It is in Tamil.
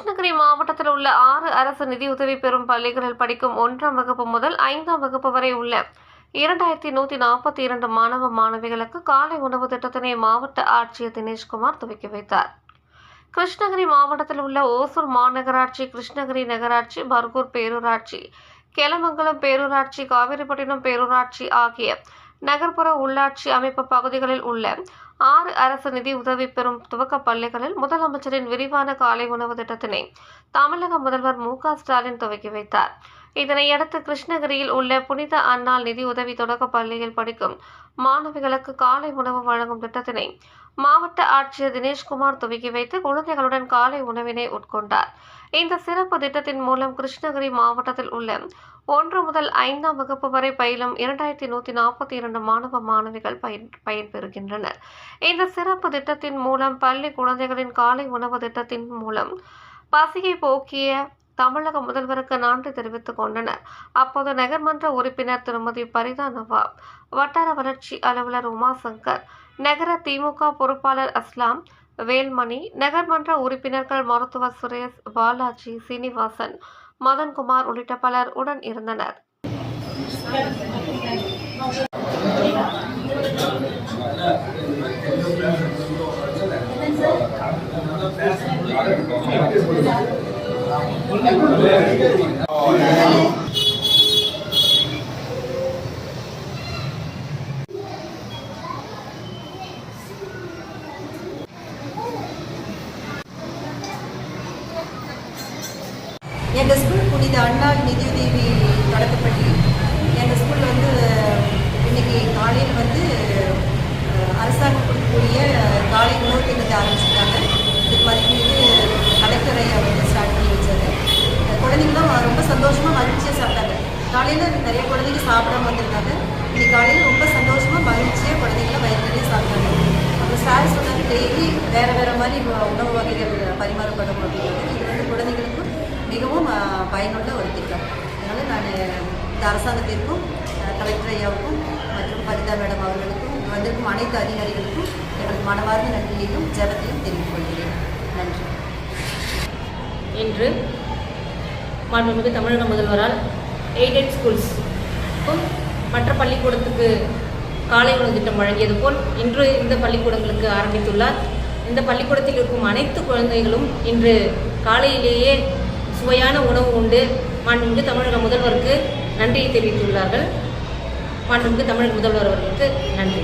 கிருஷ்ணகிரி மாவட்டத்தில் உள்ள ஆறு அரசு நிதியுதவி பெறும் பள்ளிகளில் படிக்கும் ஒன்றாம் வகுப்பு முதல் ஐந்தாம் வகுப்பு வரை உள்ள இரண்டாயிரத்தி நூற்றி நாற்பத்தி இரண்டு மாணவ மாணவிகளுக்கு காலை உணவு திட்டத்தினை மாவட்ட ஆட்சியர் தினேஷ்குமார் துவக்கி வைத்தார். கிருஷ்ணகிரி மாவட்டத்தில் உள்ள ஓசூர் மாநகராட்சி கிருஷ்ணகிரி நகராட்சி பர்கூர் பேரூராட்சி கெலமங்கலம் பேரூராட்சி காவிரிப்பட்டினம் பேரூராட்சி ஆகிய நகர்ப்புற உள்ளாட்சி அமைப்பு பகுதிகளில் உள்ள ஆறு அரசு நிதி உதவி பெறும் துவக்க பள்ளிகளில் முதலமைச்சரின் விரிவான காலை உணவு திட்டத்தினை தமிழக முதல்வர் மு ஸ்டாலின் துவக்கி வைத்தார். இதனையடுத்து கிருஷ்ணகிரியில் உள்ள புனித அன்னாள் நிதி உதவி தொடக்க பள்ளியில் படிக்கும் மாணவிகளுக்கு காலை உணவு வழங்கும் திட்டத்தினை மாவட்ட ஆட்சியர் தினேஷ்குமார் துவக்கி வைத்து குழந்தைகளுடன் காலை உணவினை உட்கொண்டார். இந்த சிறப்பு திட்டத்தின் மூலம் கிருஷ்ணகிரி மாவட்டத்தில் உள்ள ஒன்று முதல் ஐந்தாம் வகுப்பு வரை பயிலும் இரண்டாயிரத்தி நூற்றி நாற்பத்தி இரண்டு மாணவ மாணவிகள் பயன் பயன்பெறுகின்றனர் இந்த சிறப்பு திட்டத்தின் மூலம் பள்ளி குழந்தைகளின் காலை உணவு திட்டத்தின் மூலம் பசியை போக்கிய தமிழக முதல்வருக்கு நன்றி தெரிவித்துக் கொண்டனர். அப்போது நகர்மன்ற உறுப்பினர் திருமதி பரிதா நவாப் வட்டார வளர்ச்சி அலுவலர் உமாசங்கர் நகர திமுக பொறுப்பாளர் அஸ்லாம் வேல்மணி நகர்மன்ற உறுப்பினர்கள் மருத்துவர் சுரேஷ் பாலாஜி சீனிவாசன் மதன்குமார் உள்ளிட்ட பலர் உடன் இருந்தனர். எங்கள் ஸ்கூல் புனித அண்ணா நிதியுதவி தொடக்கப்பள்ளி எங்கள் ஸ்கூலில் வந்து இன்னைக்கு இருக்கக்கூடிய காலை உணவு திட்டத்தை ஆரம்பிச்சிருக்காங்க. இதுக்கு மதிப்பீடு கலெக்டர் ஐயா வந்து ஸ்டார்ட் பண்ணி வச்சது குழந்தைங்களாம் ரொம்ப சந்தோஷமாக மகிழ்ச்சியாக சாப்பிட்டாங்க. காலையில் நிறைய குழந்தைங்க சாப்பிடாம வந்திருந்தாங்க. இன்னைக்கு காலையில் ரொம்ப சந்தோஷமாக மகிழ்ச்சியாக குழந்தைங்களாம் வயிற்றுலேயே சாப்பிட்டாங்க. அப்புறம் சார் சொன்னாங்க டெய்லி வேறு வேறு மாதிரி உணவு வகைகள் பரிமாறப்படும் அப்படிங்கிறது இது வந்து குழந்தைங்களுக்கும் மிகவும் பயனுள்ள ஒரு திட்டம். அதனால் நான் இந்த அரசாங்கத்திற்கும் கலெக்டர் ஐயாவுக்கும் மற்றும் பரிதா மேடம் அவர்களுக்கும் வந்திருக்கும் அனைத்து அதிகாரிகளுக்கும் எனது மனமார்ந்த நன்றியையும் ஜபத்தையும் தெரிவித்துக் கொள்கிறேன். நன்றி. இன்று மாண்புமிகு தமிழக முதல்வரால் எய்டட் ஸ்கூல்ஸ்க்கும் மற்ற பள்ளிக்கூடத்துக்கு காலை உணவு திட்டம் வழங்கியது போல் இன்று இந்த பள்ளிக்கூடங்களுக்கு ஆரம்பித்துள்ளார். இந்த பள்ளிக்கூடத்தில் இருக்கும் அனைத்து குழந்தைகளும் இன்று காலையிலேயே சுவையான உணவு உண்டு. மாண்புமிகு தமிழக முதல்வருக்கு நன்றியை தெரிவித்துள்ளார்கள். மாண்புமிகு தமிழக முதல்வர் அவர்களுக்கு நன்றி.